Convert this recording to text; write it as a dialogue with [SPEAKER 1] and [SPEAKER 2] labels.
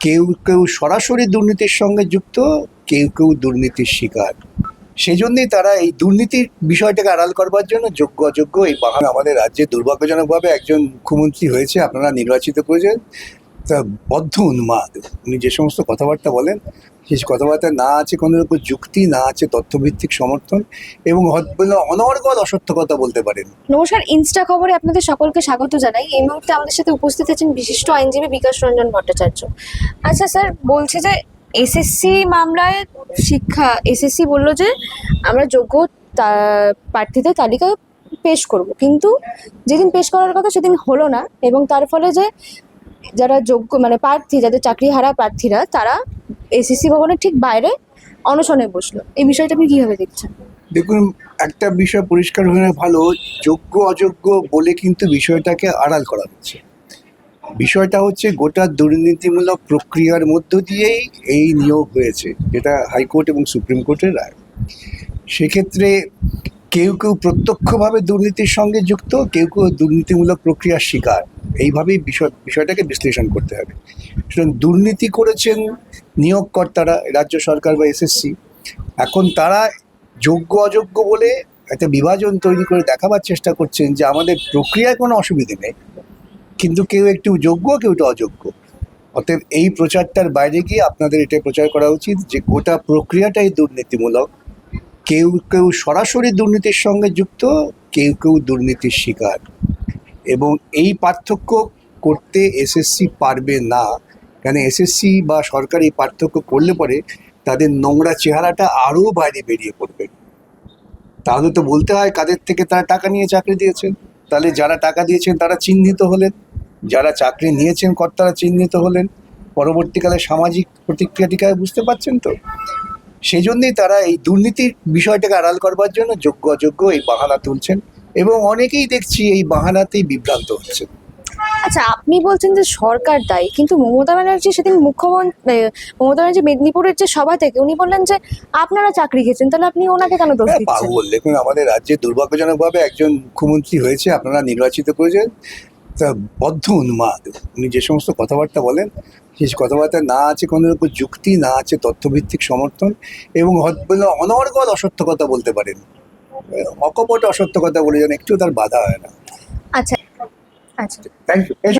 [SPEAKER 1] কেউ কেউ সরাসরি দুর্নীতির সঙ্গে যুক্ত, কেউ কেউ দুর্নীতির শিকার। সেজন্যই তারা এই দুর্নীতির বিষয়টাকে আড়াল করবার জন্য যোগ্য অযোগ্য এই বাহানা আমাদের রাজ্যে দুর্ভাগ্যজনকভাবে একজন মুখ্যমন্ত্রী হয়েছে, আপনারা নির্বাচিত করেছেন। তা বদ্ধ উন্মাদ। উনি যে সমস্ত কথাবার্তা বলেন সেই কথাবার্তা না আছে কোনো রকম যুক্তি, না আছে তথ্যভিত্তিক সমর্থন এবং অনর্গল অসত্য কথা বলতে পারেন।
[SPEAKER 2] নমস্কার, ইনস্টা খবরে আপনাদের সকলকে স্বাগত জানাই। এই মুহূর্তে আমাদের সাথে উপস্থিত আছেন বিশিষ্ট আইনজীবী বিকাশ রঞ্জন ভট্টাচার্য। আচ্ছা স্যার, বলছে যে এসএসসি মামলায় শিক্ষা এসএসসি বলল যে আমরা যোগ্য প্রার্থীদের তালিকা পেশ করব। কিন্তু যেদিন পেশ করার কথা সেদিন হলো না এবং তার ফলে যে যারা যোগ্য মানে প্রার্থী, যাদের চাকরি হারা প্রার্থীরা, তারা এসএসসি ভবনের ঠিক বাইরে অনশনে বসল। এই বিষয়টা আপনি কীভাবে দেখছেন?
[SPEAKER 1] দেখুন, একটা বিষয় পরিষ্কার হয়ে ভালো, যোগ্য, অযোগ্য বলে কিন্তু বিষয়টাকে আড়াল করা হচ্ছে। বিষয়টা হচ্ছে গোটা দুর্নীতিমূলক প্রক্রিয়ার মধ্য দিয়েই এই নিয়োগ হয়েছে, যেটা হাইকোর্ট এবং সুপ্রিম কোর্টের রায়। সেক্ষেত্রে কেউ কেউ প্রত্যক্ষভাবে দুর্নীতির সঙ্গে যুক্ত, কেউ কেউ দুর্নীতিমূলক প্রক্রিয়ার শিকার। এইভাবেই বিষয়, বিষয়টাকে বিশ্লেষণ করতে হবে। সুতরাং দুর্নীতি করেছেন নিয়োগকর্তারা, রাজ্য সরকার বা এসএসসি এখন তারা যোগ্য, অযোগ্য বলে একটা বিভাজন তৈরি করে দেখাবার চেষ্টা করছেন যে আমাদের প্রক্রিয়ায় কোনো অসুবিধে নেই। কিন্তু কেউ একটু যোগ্য, কেউ একটু অযোগ্য। অতএব এই প্রচারটার বাইরে গিয়ে আপনাদের এটা প্রচার করা উচিত যে গোটা প্রক্রিয়াটাই দুর্নীতিমূলক। কেউ কেউ সরাসরি দুর্নীতির সঙ্গে যুক্ত, কেউ কেউ দুর্নীতির শিকার। এবং এই পার্থক্য করতে এসএসসি পারবে না। কেন এসএসসি বা সরকার এই পার্থক্য করলে পরে তাদের নোংরা চেহারাটা আরও বাইরে বেরিয়ে পড়বে। তাহলে তো বলতে হয় কাদের থেকে তারা টাকা নিয়ে চাকরি দিয়েছেন? তাহলে যারা টাকা দিয়েছেন তারা চিহ্নিত হলেন। যারা চাকরি নিয়েছেন কর্তারা চিহ্নিত হলেন। পরবর্তীকালে সামাজিক প্রতিক্রিয়াটিকে বুঝতে পারছেন তো? সেই জন্যই তারা এই দুর্নীতির বিষয়টাকে আড়াল করবার জন্য যোগ্য অযোগ্য এই বাহানা তুলছেন। এবং অনেকেই দেখছি এই বাহানাতেই বিভ্রান্ত হচ্ছে।
[SPEAKER 2] আচ্ছা আপনি বলছেন যে সরকার দায়ী কিন্তু মমতা ব্যানার্জি সেদিন মুখ্যমন্ত্রী মমতা ব্যানার্জি মেদিনীপুরের যে সভা থেকে উনি বললেন যে আপনারা চাকরি খেয়েছেন তাহলে আপনি ওনাকে কেন দোষ
[SPEAKER 1] হ্যাঁ,
[SPEAKER 2] দিচ্ছেন?
[SPEAKER 1] দেখুন আমাদের রাজ্যে দুর্ভাগ্যজনকভাবে একজন মুখ্যমন্ত্রী হয়েছে আপনারা নির্বাচিত করেছেন। তা বদ্ধ উন্মাদ। উনি যে সমস্ত কথাবার্তা বলেন সেই কথাবার্তা না আছে কোনো রকম যুক্তি না আছে তথ্যভিত্তিক সমর্থন এবং অনর্গল অসত্য কথা বলতে পারেন। অকপট অসত্য কথা বলে যেন একটু তার বাধা হয় না।
[SPEAKER 2] আচ্ছা। আচ্ছা।
[SPEAKER 1] Thank you